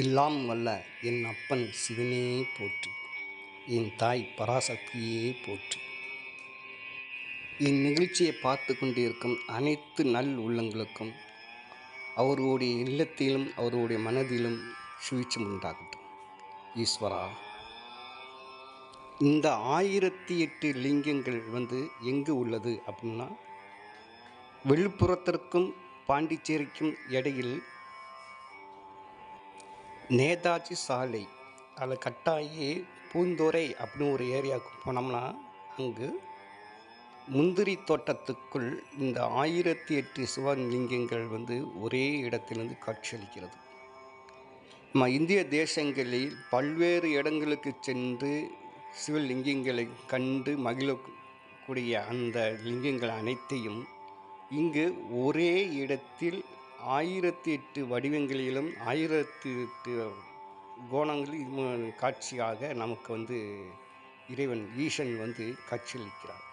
எல்லாம் வல்ல என் அப்பன் சிவனே போற்று. என் தாய் பராசக்தியே போற்றி. இந்நிகழ்ச்சியை பார்த்து கொண்டிருக்கும் அனைத்து நல் உள்ளங்களுக்கும் அவர்களுடைய இல்லத்திலும் அவர்களுடைய மனதிலும் சுவிச்சம் உண்டாகட்டும். ஈஸ்வரா. இந்த ஆயிரத்தி எட்டு லிங்கங்கள் வந்து எங்கு உள்ளது அப்படின்னா வெளிப்புறத்திற்கும் பாண்டிச்சேரிக்கும் இடையில் நேதாஜி சாலை அதில் கட்டாயி பூந்துறை அப்படின்னு ஒரு ஏரியாவுக்கு போனோம்னா அங்கு முந்திரி தோட்டத்துக்குள் இந்த ஆயிரத்தி எட்டு சிவலிங்கங்கள் வந்து ஒரே இடத்திலிருந்து காட்சியளிக்கிறது நம்ம இந்திய தேசங்களில் பல்வேறு இடங்களுக்கு சென்று சிவலிங்கங்களை கண்டு மகிழக்கூடிய அந்த லிங்கங்கள் அனைத்தையும் இங்கு ஒரே இடத்தில் ஆயிரத்தி எட்டு வடிவங்களிலும் ஆயிரத்தி எட்டு கோணங்களில் காட்சியாக நமக்கு வந்து இறைவன் ஈசன் வந்து காட்சியளிக்கிறார்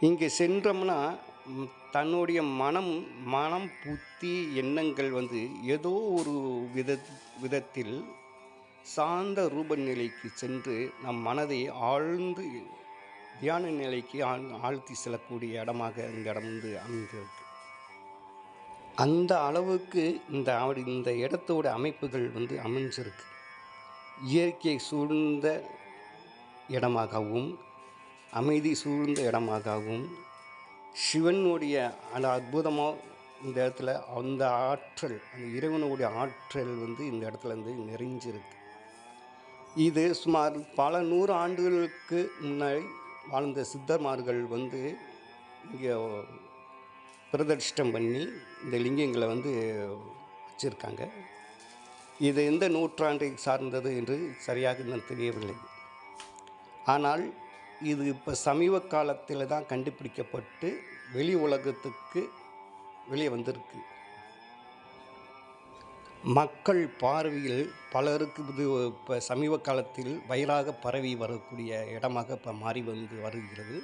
இங்கே சென்றோம்னா தன்னுடைய மனம் மனம் புத்தி எண்ணங்கள் வந்து ஏதோ ஒரு வித விதத்தில் சாந்த ரூப நிலைக்கு சென்று நம் மனதை ஆழ்ந்து தியான நிலைக்கு ஆழ் ஆழ்த்தி செல்லக்கூடிய இடமாக இந்த இடம் வந்து அமைந்திருக்கு. அந்த அளவுக்கு இந்த இந்த இடத்தோட அமைப்புகள் வந்து அமைஞ்சிருக்கு. இயற்கை சூழ்ந்த இடமாகவும் அமைதி சூழ்ந்த இடமாகவும் சிவனுடைய அந்த அற்புதமாக இந்த இடத்துல அந்த ஆற்றல் அந்த இறைவனுடைய ஆற்றல் வந்து இந்த இடத்துல வந்து நிறைஞ்சிருக்கு. இது சுமார் பல நூறு ஆண்டுகளுக்கு முன்னாடி வாழ்ந்த சித்தர்மார்கள் வந்து இங்கே பிரதிஷ்டம் பண்ணி இந்த லிங்கங்களை வந்து வச்சுருக்காங்க. இது எந்த நூற்றாண்டை சார்ந்தது என்று சரியாக இன்னும் தெரியவில்லை. ஆனால் இது இப்போ சமீப காலத்தில் தான் கண்டுபிடிக்கப்பட்டு வெளி உலகத்துக்கு வெளியே வந்திருக்கு. மக்கள் பார்வையில் பலருக்கு இது இப்போ சமீப காலத்தில் வயலாக பரவி வரக்கூடிய இடமாக இப்போ மாறி வந்து வருகிறது.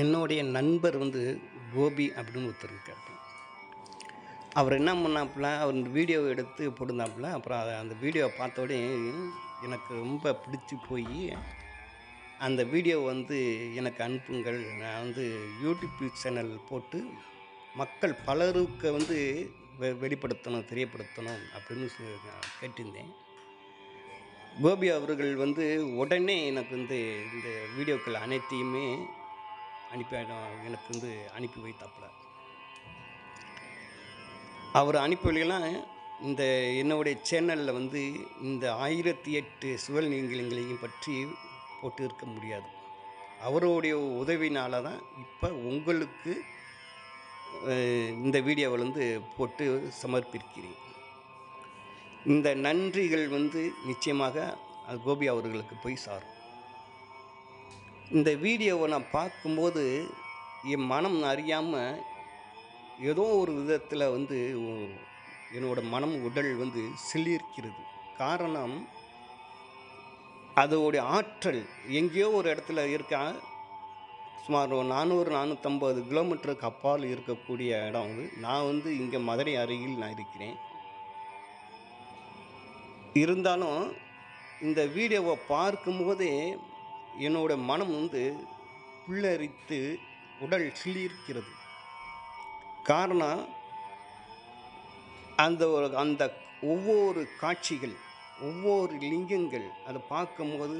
என்னுடைய நண்பர் வந்து கோபி அப்படின்னு ஒருத்தர் இருக்கார். அவர் என்ன பண்ணாப்புல அவர் இந்த வீடியோவை எடுத்து போட்டிருந்தாப்புல அப்புறம் அதை அந்த வீடியோவை பார்த்தோடனே எனக்கு ரொம்ப பிடிச்சி போய் அந்த வீடியோ வந்து எனக்கு அனுப்புங்கள். நான் வந்து யூடியூப் சேனல் போட்டு மக்கள் பலருக்கு வந்து வெ வெளிப்படுத்தணும் தெரியப்படுத்தணும் அப்படின்னு கேட்டிருந்தேன். கோபி அவர்கள் வந்து உடனே எனக்கு வந்து இந்த வீடியோக்கள் அனைத்தையுமே அனுப்பி எனக்கு வந்து அனுப்பி வைத்தாப்புல. அவர் அனுப்பி வழியெல்லாம் இந்த என்னுடைய சேனலில் வந்து இந்த ஆயிரத்தி எட்டு சிவலிங்கங்களையும் பற்றி போட்டு இருக்க முடியாது. அவருடைய உதவினால தான் இப்போ உங்களுக்கு இந்த வீடியோவில் வந்து போட்டு சமர்ப்பிக்கிறேன். இந்த நன்றிகள் வந்து நிச்சயமாக கோபி அவர்களுக்கு போய் சாரும். இந்த வீடியோவை நான் பார்க்கும்போது என் மனம் அறியாமல் ஏதோ ஒரு விதத்தில் வந்து என்னோடய மனம் உடல் வந்து சிலிர்க்கிறது. காரணம் அதோடைய ஆற்றல் எங்கேயோ ஒரு இடத்துல இருக்கா? சுமார் ஒரு நானூறு நானூற்றம்பது கிலோமீட்டருக்கு அப்பால் இருக்கக்கூடிய இடம் வந்து நான் வந்து இங்கே மதுரை அருகில் நான் இருக்கிறேன். இருந்தாலும் இந்த வீடியோவை பார்க்கும்போதே என்னோட மனம் வந்து புல்லரித்து உடல் சிலிர்க்கிறது. காரணம் அந்த ஒரு அந்த ஒவ்வொரு காட்சிகள் ஒவ்வொரு லிங்கங்கள் அதை பார்க்கும்போது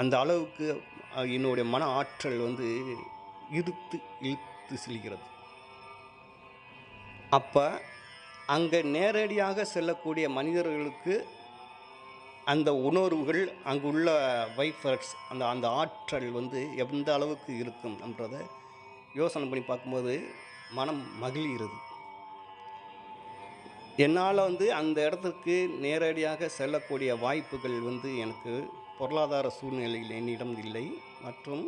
அந்த அளவுக்கு என்னுடைய மன ஆற்றல் வந்து இழுத்து இழுத்து செல்கிறது. அப்போ அங்கே நேரடியாக செல்லக்கூடிய மனிதர்களுக்கு அந்த உணர்வுகள் அங்குள்ள வைஃபர்ஸ் அந்த அந்த ஆற்றல் வந்து எந்த அளவுக்கு இருக்கும் என்றதை யோசனை பண்ணி பார்க்கும்போது மனம் மகிழ்கிறது. என்னால் வந்து அந்த இடத்துக்கு நேரடியாக செல்லக்கூடிய வாய்ப்புகள் வந்து எனக்கு பொருளாதார சூழ்நிலையில் என்னிடம் இல்லை. மற்றும்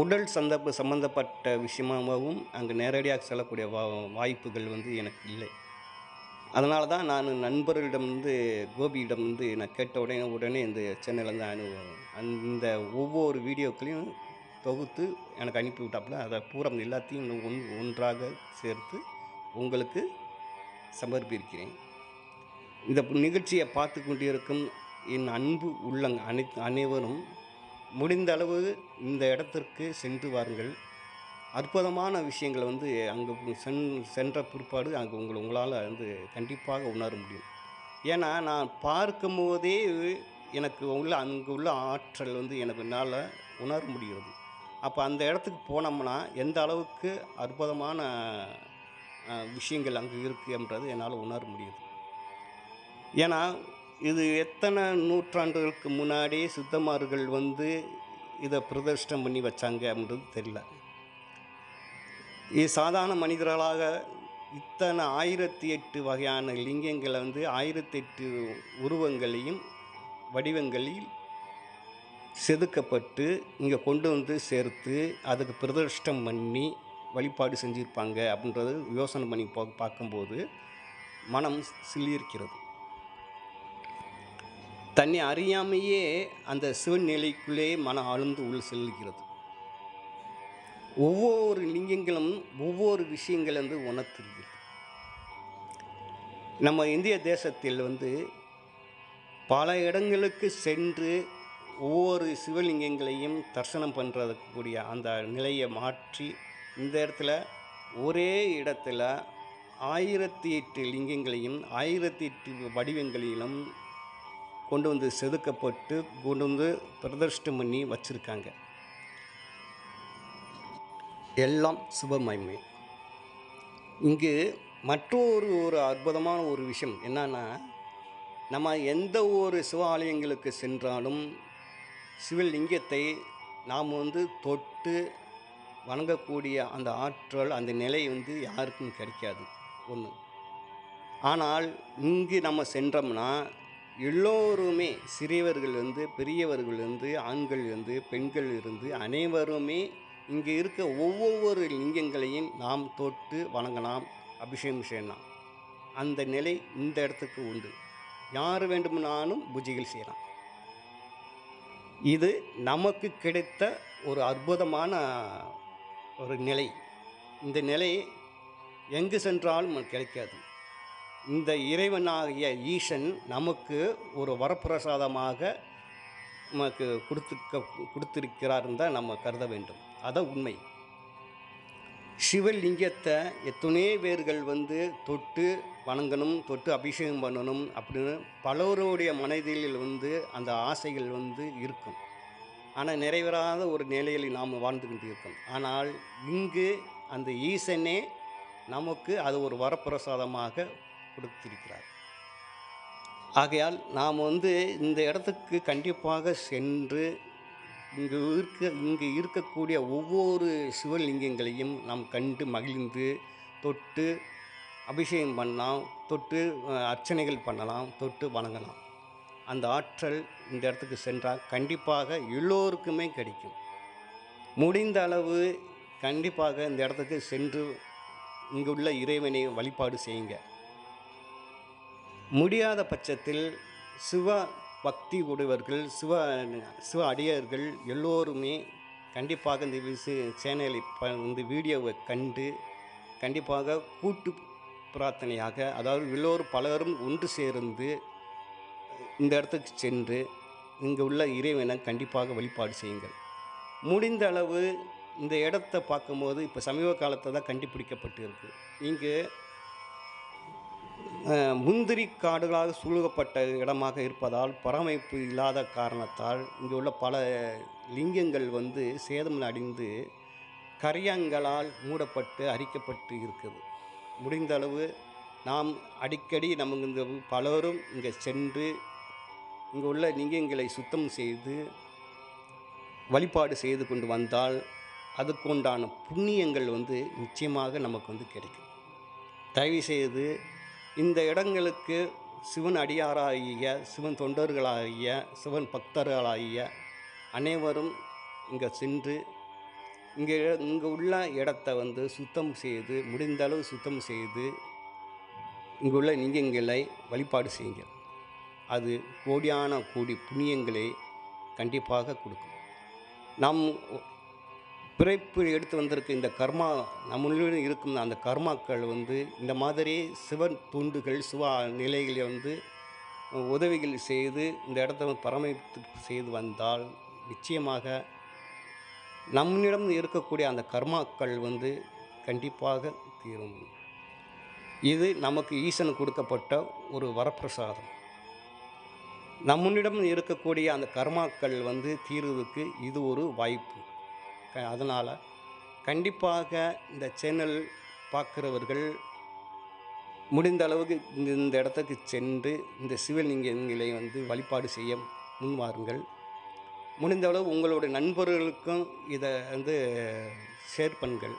உடல் சந்தர்ப்ப சம்பந்தப்பட்ட விஷயமாகவும் அங்கே நேரடியாக செல்லக்கூடிய வா வாய்ப்புகள் வந்து எனக்கு இல்லை. அதனால தான் நான் நண்பர்களிடம் வந்து கோபியிடம் வந்து நான் கேட்ட உடனே உடனே இந்த சென்னையிலேருந்து அனு அந்த ஒவ்வொரு வீடியோக்களையும் தொகுத்து எனக்கு அனுப்பி விட்டாப்புல. அதை பூரம் எல்லாத்தையும் ஒன் ஒன்றாக சேர்த்து உங்களுக்கு சமர்ப்பிக்கிறேன். இந்த நிகழ்ச்சியை பார்த்து கொண்டிருக்கும் என் அன்பு உள்ளங்க அனை அனைவரும் முடிந்த அளவு இந்த இடத்திற்கு சென்று வாருங்கள். அற்புதமான விஷயங்களை வந்து அங்கே சென் சென்ற பிற்பாடு அங்கே உங்களை உங்களால் வந்து கண்டிப்பாக உணர முடியும். ஏன்னா நான் பார்க்கும் போதே எனக்கு உள்ள அங்கே உள்ள ஆற்றல் வந்து எனக்கு என்னால் உணர முடிகிறது. அப்போ அந்த இடத்துக்கு போனோம்னா எந்த அளவுக்கு அற்புதமான விஷயங்கள் அங்கே இருக்குன்றது என்னால் உணர முடியுது. ஏன்னா இது எத்தனை நூற்றாண்டுகளுக்கு முன்னாடியே சித்தமார்கள் வந்து இதை பிரதிஷ்டம் பண்ணி வச்சாங்க அப்படின்றது தெரியல. சாதாரண மனிதர்களாக இத்தனை ஆயிரத்தி எட்டு வகையான லிங்கங்களை வந்து ஆயிரத்தி எட்டு உருவங்களையும் வடிவங்களில் செதுக்கப்பட்டு இங்கே கொண்டு வந்து சேர்த்து அதுக்கு பிரதிஷ்டம் பண்ணி வழிபாடு செஞ்சுருப்பாங்க அப்படின்றது யோசனை பண்ணி பா பார்க்கும்போது மனம் சிலிர்க்கிறது. தன்னை அறியாமையே அந்த சிவன் நிலைக்குள்ளே மனம் ஆழ்ந்து உள் செல்கிறது. ஒவ்வொரு லிங்கங்களும் ஒவ்வொரு விஷயங்கள் வந்து உணர்த்துகிறது. நம்ம இந்திய தேசத்தில் வந்து பல இடங்களுக்கு சென்று ஒவ்வொரு சிவலிங்கங்களையும் தரிசனம் பண்ணுறதுக்கூடிய அந்த நிலையை மாற்றி இந்த இடத்துல ஒரே இடத்துல ஆயிரத்தி எட்டு லிங்கங்களையும் ஆயிரத்தி எட்டு வடிவங்களிலும் கொண்டு வந்து செதுக்கப்பட்டு கொண்டு வந்து பிரதிஷ்டம் பண்ணி வச்சுருக்காங்க. எல்லாம் சுபமயமே இங்கு மற்றொரு ஒரு அற்புதமான ஒரு விஷயம் என்னன்னா நம்ம எந்த ஒரு சிவாலயங்களுக்கு சென்றாலும் சிவலிங்கத்தை நாம் வந்து தொட்டு வணங்கக்கூடிய அந்த ஆற்றல் அந்த நிலை வந்து யாருக்கும் கிடைக்காது. ஒன்று ஆனால் இங்கு நம்ம சென்றோம்னா எல்லோருமே சிறியவர்கள் இருந்து பெரியவர்கள் இருந்து ஆண்கள் இருந்து பெண்கள் இருந்து அனைவருமே இங்கே இருக்க ஒவ்வொரு லிங்கங்களையும் நாம் தொட்டு வணங்கலாம் அபிஷேகம் செய்யலாம். அந்த நிலை இந்த இடத்துக்கு உண்டு. யார் வேண்டுமானாலும் பூஜைகள் செய்யலாம். இது நமக்கு கிடைத்த ஒரு அற்புதமான ஒரு நிலை. இந்த நிலை எங்கு சென்றாலும் கிடைக்காது. இந்த இறைவனாகிய ஈசன் நமக்கு ஒரு வரப்பிரசாதமாக நமக்கு கொடுத்துக்க கொடுத்திருக்கிறார் தான் நம்ம கருத வேண்டும். அதான் உண்மை. சிவலிங்கத்தை எத்தனையோ பேர்கள் வந்து தொட்டு வணங்கணும் தொட்டு அபிஷேகம் பண்ணணும் அப்படின்னு பலருடைய மனதில் வந்து அந்த ஆசைகள் வந்து இருக்கும். ஆனால் நிறைவேறாத ஒரு நிலையில் நாம் வாழ்ந்து கொண்டு இருக்கோம் ஆனால் இங்கு அந்த ஈசனே நமக்கு அது ஒரு வரப்பிரசாதமாக கொடுத்திருக்கிறார். ஆகையால் நாம் வந்து இந்த இடத்துக்கு கண்டிப்பாக சென்று இங்கு இருக்க இங்கு இருக்கக்கூடிய ஒவ்வொரு சிவலிங்கங்களையும் நாம் கண்டு மகிழ்ந்து தொட்டு அபிஷேகம் பண்ணலாம் தொட்டு அர்ச்சனைகள் பண்ணலாம் தொட்டு வணங்கலாம். அந்த ஆற்றல் இந்த இடத்துக்கு சென்றால் கண்டிப்பாக எல்லோருக்குமே கிடைக்கும். முடிந்த அளவு கண்டிப்பாக இந்த இடத்துக்கு சென்று இங்குள்ள இறைவனை வழிபாடு செய்யுங்க. முடியாத பட்சத்தில் சிவ பக்தி உடையவர்கள் சிவ சிவ அடியர்கள் எல்லோருமே கண்டிப்பாக இந்த விசு சேனலை ப இந்த வீடியோவை கண்டு கண்டிப்பாக கூட்டு பிரார்த்தனையாக அதாவது எல்லோரும் பலரும் ஒன்று சேர்ந்து இந்த இடத்துக்கு சென்று இங்கே உள்ள இறைவனை கண்டிப்பாக வழிபாடு செய்யுங்கள். முடிந்த அளவு இந்த இடத்த பார்க்கும்போது இப்போ சமீப காலத்தை தான் கண்டுபிடிக்கப்பட்டு இருக்குது இங்கே முந்திரி காடுகளாக சூழப்பட்ட இடமாக இருப்பதால் பராமரிப்பு இல்லாத காரணத்தால் இங்கே உள்ள பல லிங்கங்கள் வந்து சேதம் அடைந்து கரியங்களால் மூடப்பட்டு அரிக்கப்பட்டு இருக்குது முடிந்த அளவு நாம் அடிக்கடி நமக்கு இந்த பலரும் இங்கே சென்று இங்கே உள்ள லிங்கங்களை சுத்தம் செய்து வழிபாடு செய்து கொண்டு வந்தால் அதுக்குண்டான புண்ணியங்கள் வந்து நிச்சயமாக நமக்கு வந்து கிடைக்கும். தயவு செய்து இந்த இடங்களுக்கு சிவன் அடியாராகிய சிவன் தொண்டர்களாகிய சிவன் பக்தர்களாகிய அனைவரும் இங்கே சென்று இங்கே இங்கே உள்ள இடத்த வந்து சுத்தம் செய்து முடிந்த அளவு சுத்தம் செய்து இங்குள்ள லிங்கங்களை வழிபாடு செய்யுங்க. அது கோடியான கோடி புண்ணியங்களை கண்டிப்பாக கொடுக்கும். நம் பிறப்பு எடுத்து வந்திருக்க இந்த கர்மா நம்மளுடன் இருக்கும் அந்த கர்மாக்கள் வந்து இந்த மாதிரி சிவன் துண்டுகள் சிவ நிலைகளை வந்து உதவிகள் செய்து இந்த இடத்த வந்து செய்து வந்தால் நிச்சயமாக நம்மிடம் இருக்கக்கூடிய அந்த கர்மாக்கள் வந்து கண்டிப்பாக தீரும். இது நமக்கு ஈசன் கொடுக்கப்பட்ட ஒரு வரப்பிரசாதம். நம்முன்னிடம் இருக்கக்கூடிய அந்த கர்மாக்கள் வந்து தீர்வதற்கு இது ஒரு வாய்ப்பு. அதனால் கண்டிப்பாக இந்த சேனல் பார்க்குறவர்கள் முடிந்த அளவுக்கு இந்த இந்த இடத்துக்கு சென்று இந்த சிவலிங்கங்களை வந்து வழிபாடு செய்ய முன்வாருங்கள். முடிந்த அளவு உங்களுடைய நண்பர்களுக்கும் இதை வந்து ஷேர் பண்ணுங்கள்.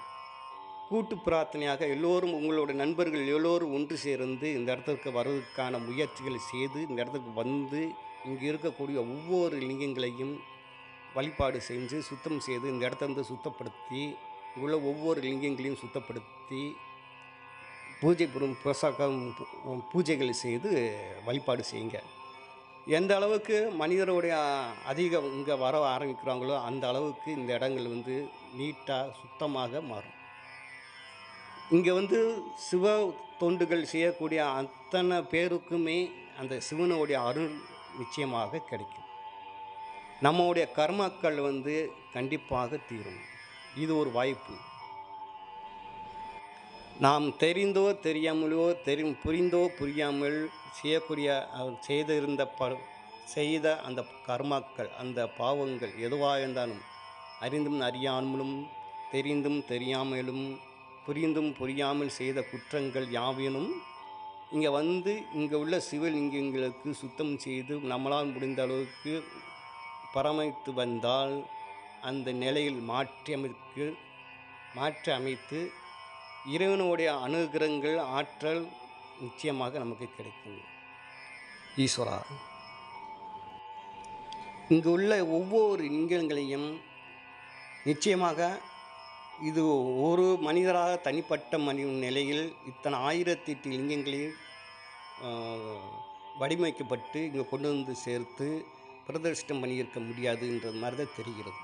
கூட்டு பிரார்த்தனையாக எல்லோரும் உங்களுடைய நண்பர்கள் எல்லோரும் ஒன்று சேர்ந்து இந்த இடத்துக்கு வர்றதுக்கான முயற்சிகளை செய்து இந்த இடத்துக்கு வந்து இங்கே இருக்கக்கூடிய ஒவ்வொரு லிங்கங்களையும் வழிபாடு செஞ்சு சுத்தம் செய்து இந்த இடத்த வந்து சுத்தப்படுத்தி உள்ள ஒவ்வொரு லிங்கங்களையும் சுத்தப்படுத்தி பூஜை புரும் பிரசாக்கம் பூஜைகள் செய்து வழிபாடு செய்யுங்க. எந்த அளவுக்கு மனிதருடைய அதிகம் இங்கே வர ஆரம்பிக்கிறாங்களோ அந்த அளவுக்கு இந்த இடங்கள் வந்து நீட்டாக சுத்தமாக மாறும். இங்கே வந்து சிவ தொண்டுகள் செய்யக்கூடிய அத்தனை பேருக்குமே அந்த சிவனுடைய அருள் நிச்சயமாக கிடைக்கும். நம்முடைய கர்மாக்கள் வந்து கண்டிப்பாக தீரும். இது ஒரு வாய்ப்பு. நாம் தெரிந்தோ தெரியாமலோ தெரி புரிந்தோ புரியாமல் செய்யக்கூடிய செய்திருந்த ப செய்த அந்த கர்மாக்கள் அந்த பாவங்கள் எதுவாக இருந்தாலும் அறிந்தும் அறியாமலும் தெரிந்தும் தெரியாமலும் புரிந்தும் புரியாமல் செய்த குற்றங்கள் யாவேனும் இங்கே வந்து இங்கே உள்ள சிவலிங்கங்களுக்கு சுத்தம் செய்து நம்மளால் முடிந்த அளவுக்கு பராமரித்து வந்தால் அந்த நிலையில் மாற்றி அமைத்து மாற்றி அமைத்து இறைவனுடைய அனுகிரகங்கள் ஆற்றல் நிச்சயமாக நமக்கு கிடைக்கும். ஈஸ்வரா. இங்கு உள்ள ஒவ்வொரு இங்கங்களையும் நிச்சயமாக இது ஒரு மனிதராக தனிப்பட்ட மனி நிலையில் இத்தனை ஆயிரத்தி எட்டு லிங்கங்களில் வடிவமைக்கப்பட்டு இங்கே கொண்டு வந்து சேர்த்து பிரதர்ஷ்டம் பண்ணியிருக்க முடியாதுன்றது மாதிரி தான் தெரிகிறது.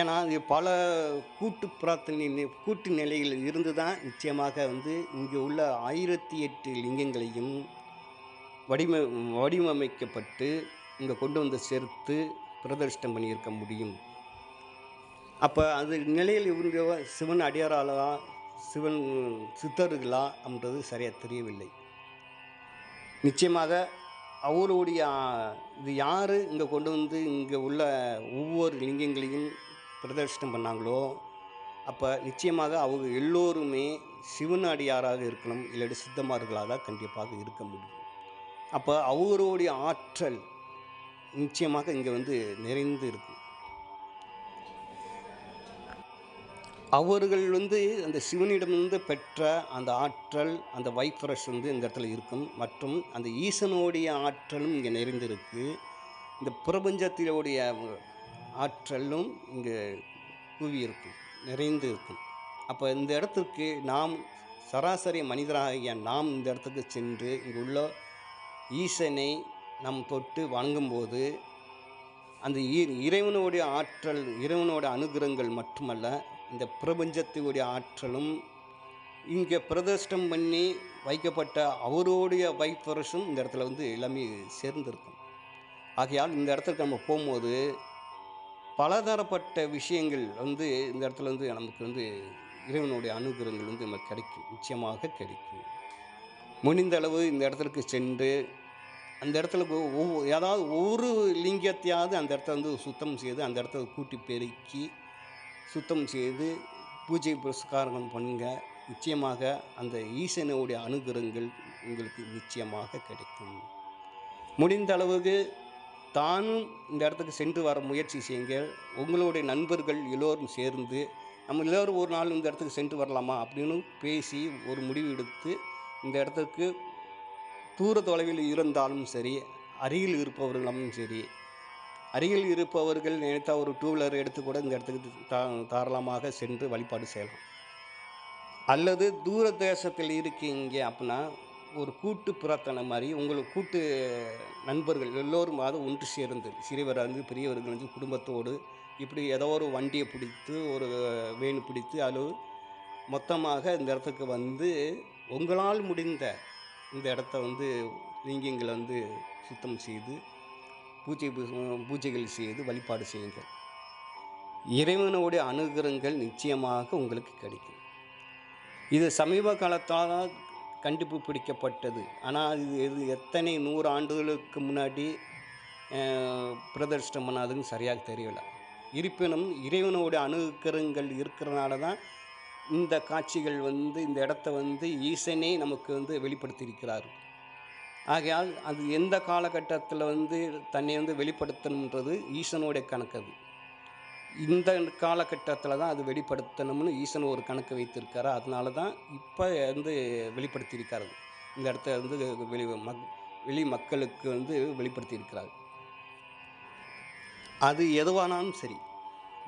ஏன்னா இது பல கூட்டு பிரார்த்தனை கூட்டு நிலையில் இருந்து தான் நிச்சயமாக வந்து இங்கே உள்ள ஆயிரத்தி எட்டு லிங்கங்களையும் வடிவ வடிவமைக்கப்பட்டு இங்கே கொண்டு வந்து சேர்த்து பிரதர்ஷ்டம் பண்ணியிருக்க முடியும். அப்போ அது நிலையில் இவங்க சிவன் அடியாராளா சிவன் சித்தர்களா அப்படின்றது சரியாக தெரியவில்லை. நிச்சயமாக அவருடைய இது யார் இங்கே கொண்டு வந்து இங்கே உள்ள ஒவ்வொரு லிங்கங்களையும் பிரதர்ஷனம் பண்ணாங்களோ அப்போ நிச்சயமாக அவங்க எல்லோருமே சிவன் அடியாராக இருக்கணும் இல்லாட்டி சித்தமார்களாக தான் கண்டிப்பாக இருக்க முடியும். அப்போ அவருடைய ஆற்றல் நிச்சயமாக இங்கே வந்து நிறைந்து இருக்கும் அவர்கள் வந்து அந்த சிவனிடமிருந்து பெற்ற அந்த ஆற்றல் அந்த வைப்ரஸ் வந்து இந்த இடத்துல இருக்கும். மற்றும் அந்த ஈசனுடைய ஆற்றலும் இங்கே நிறைந்திருக்கு. இந்த பிரபஞ்சத்தினுடைய ஆற்றலும் இங்கே குவி இருக்கும் நிறைந்து இருக்கும் அப்போ இந்த இடத்துக்கு நாம் சராசரி மனிதராகிய நாம் இந்த இடத்துக்கு சென்று இங்கே உள்ள ஈசனை நாம் தொட்டு வணங்கும்போது அந்த இ- இறைவனுடைய ஆற்றல் இறைவனோட அனுகிரகங்கள் மட்டுமல்ல இந்த பிரபஞ்சத்தினுடைய ஆற்றலும் இங்கே பிரதிஷ்டம் பண்ணி வைக்கப்பட்ட அவருடைய வைப்பரசும் இந்த இடத்துல வந்து எல்லாமே சேர்ந்திருக்கும். ஆகையால் இந்த இடத்துக்கு நம்ம போகும்போது பலதரப்பட்ட விஷயங்கள் வந்து இந்த இடத்துல வந்து நமக்கு வந்து இறைவனுடைய அனுகிரகங்கள் வந்து நமக்கு கிடைக்கும். நிச்சயமாக கிடைக்கும். முடிந்த அளவு இந்த இடத்துக்கு சென்று அந்த இடத்துல ஒவ்வொரு ஏதாவது ஒவ்வொரு லிங்கத்தையாவது அந்த இடத்த வந்து சுத்தம் செய்து அந்த இடத்த கூட்டி பெருக்கி சுத்தம் செய்து பூஜை புரஸ்காரம் பண்ணுங்க. நிச்சயமாக அந்த ஈசனுடைய அனுகிரகங்கள் உங்களுக்கு நிச்சயமாக கிடைக்கும். முடிந்த அளவுக்கு தானும் இந்த இடத்துக்கு சென்று வர முயற்சி செய்யுங்கள். உங்களுடைய நண்பர்கள் எல்லோரும் சேர்ந்து நம்ம எல்லோரும் ஒரு நாள் இந்த இடத்துக்கு சென்று வரலாமா அப்படின்னு பேசி ஒரு முடிவு எடுத்து இந்த இடத்துக்கு தூர தொலைவில் இருந்தாலும் சரி அருகில் இருப்பவர்களும் சரி அருகில் இருப்பவர்கள் நினைத்தால் ஒரு டூ வீலர் எடுத்து கூட இந்த இடத்துக்கு தா தாராளமாக சென்று வழிபாடு செய்யலாம். அல்லது தூர தேசத்தில் இருக்கீங்க அப்படின்னா ஒரு கூட்டு பிரார்த்தனை மாதிரி உங்களுக்கு கூட்டு நண்பர்கள் எல்லோரும் மாதம் ஒன்று சேர்ந்து சிறியவராக இருந்து பெரியவர்கள் வந்து குடும்பத்தோடு இப்படி ஏதோ ஒரு வண்டியை பிடித்து ஒரு வேன் பிடித்து அது மொத்தமாக இந்த இடத்துக்கு வந்து உங்களால் முடிந்த இந்த இடத்த வந்து லிங்கங்களை வந்து சுத்தம் செய்து பூஜை பூ- பூஜைகள் செய்து வழிபாடு செய்யுங்கள். இறைவனுடைய அனுகிரகங்கள் நிச்சயமாக உங்களுக்கு கிடைக்கும். இது சமீப காலத்தால் கண்டுபிடிக்கப்பட்டது ஆனால் இது இது எத்தனை நூறு ஆண்டுகளுக்கு முன்னாடி பிரதர்ஷ்டம் பண்ணாதுன்னு சரியாக தெரியல. இருப்பினும் இறைவனுடைய அணுகரங்கள் இருக்கிறனால தான் இந்த காட்சிகள் வந்து இந்த இடத்த வந்து ஈசனே நமக்கு வந்து வெளிப்படுத்தியிருக்கிறார். ஆகையால் அது எந்த காலகட்டத்தில் வந்து தன்னை வந்து வெளிப்படுத்தணுன்றது ஈசனுடைய கணக்கு அது. இந்த காலகட்டத்தில் தான் அது வெளிப்படுத்தணும்னு ஈசன் ஒரு கணக்கு வைத்திருக்காரு. அதனால தான் இப்போ வந்து வெளிப்படுத்தியிருக்காரு. இந்த இடத்த வந்து வெளி மக் வெளி மக்களுக்கு வந்து வெளிப்படுத்தியிருக்கிறார். அது எதுவானாலும் சரி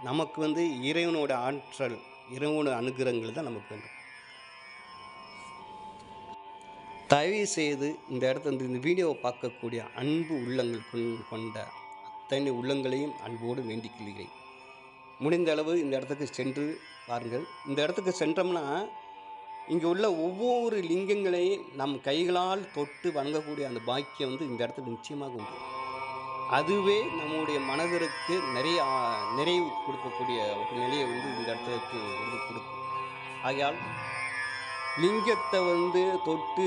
நமக்கு வந்து இறைவனோட ஆற்றல் இறைவனோட அனுகிரகங்கள் தான் நமக்கு வேண்டும். தயவு செய்து இந்த இடத்த இந்த- இந்த வீடியோவை பார்க்கக்கூடிய அன்பு உள்ளங்கள் கொண்ட அத்தனை உள்ளங்களையும் அன்போடு வேண்டிக் கொள்கிறேன். முடிந்த அளவு இந்த இடத்துக்கு சென்று பாருங்கள். இந்த இடத்துக்கு சென்றோம்னா இங்கே உள்ள ஒவ்வொரு லிங்கங்களையும் நம் கைகளால் தொட்டு வணங்கக்கூடிய அந்த பாக்கியம் வந்து இந்த இடத்துல நிச்சயமாக உண்டு. அதுவே நம்முடைய மனதிற்கு நிறைய நிறைவு கொடுக்கக்கூடிய ஒரு நிலையை வந்து இந்த இடத்துக்கு வந்து கொடுக்கும். ஆகையால் லிங்கத்தை வந்து தொட்டு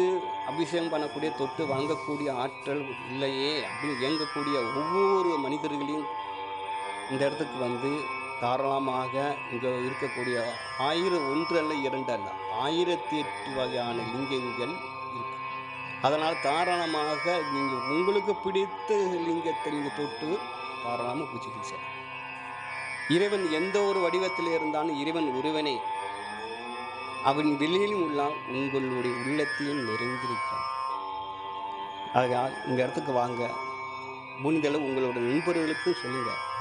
அபிஷேகம் பண்ணக்கூடிய தொட்டு வாங்கக்கூடிய ஆற்றல் இல்லையே அப்படின்னு இயங்கக்கூடிய ஒவ்வொரு மனிதர்களையும் இந்த இடத்துக்கு வந்து தாராளமாக இங்கே இருக்கக்கூடிய ஆயிரம் ஒன்று அல்ல இரண்டு அல்ல ஆயிரத்தி எட்டு வகையான லிங்கங்கள் இருக்கு. அதனால் தாராளமாக நீங்கள் உங்களுக்கு பிடித்த லிங்கத்தை நீங்கள் தொட்டு தாராளமாக பூஜைகள் செய்யலாம். இறைவன் எந்த ஒரு வடிவத்தில் இருந்தாலும் இறைவன் ஒருவனே. அவன் வெளியிலும் உள்ள உங்களுடைய உள்ளத்திலும் நிறைந்திருக்கிறான். ஆகையால் இந்த இடத்துக்கு வாங்க. முடிந்தளவு உங்களோட நண்பர்களுக்கும் சொல்லுங்கள்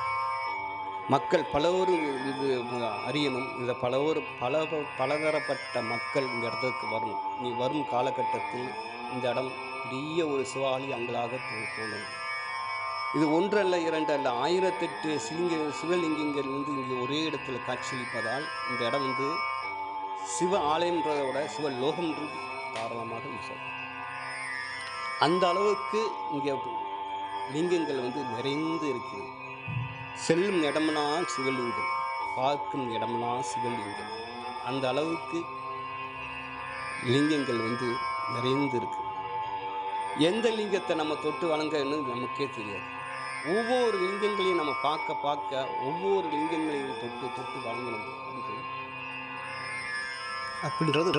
மக்கள் பலவரும் இது அறியணும். இந்த பலவர் பல பலதரப்பட்ட மக்கள் இந்த இடத்துக்கு வரணும். நீ வரும் காலகட்டத்தில் இந்த இடம் பெரிய ஒரு சிவாலயங்களாக தோ- தோணும் இது ஒன்றல்ல இரண்டு அல்ல ஆயிரத்தெட்டு சிலிங்க சிவலிங்கங்கள் வந்து இங்கே ஒரே இடத்துல காட்சியளிப்பதால் இந்த இடம் வந்து சிவ ஆலயம்ன்றத விட சிவ லோகம்ன்றது தாராளமாக சொல்லலாம். அந்த அளவுக்கு இங்கே லிங்கங்கள் வந்து நிறைந்து இருக்குது செல்லும் இடம்னா சிவலிங்கம் பார்க்கும் இடம்னா சிவலிங்கம். அந்த அளவுக்கு லிங்கங்கள் வந்து நிறைந்து இருக்கு. எந்த லிங்கத்தை நம்ம தொட்டு வணங்கன்னு நமக்கே தெரியாது. ஒவ்வொரு லிங்கங்களையும் நம்ம பார்க்க பார்க்க ஒவ்வொரு லிங்கங்களையும் தொட்டு தொட்டு வணங்கணும் அப்படின்றது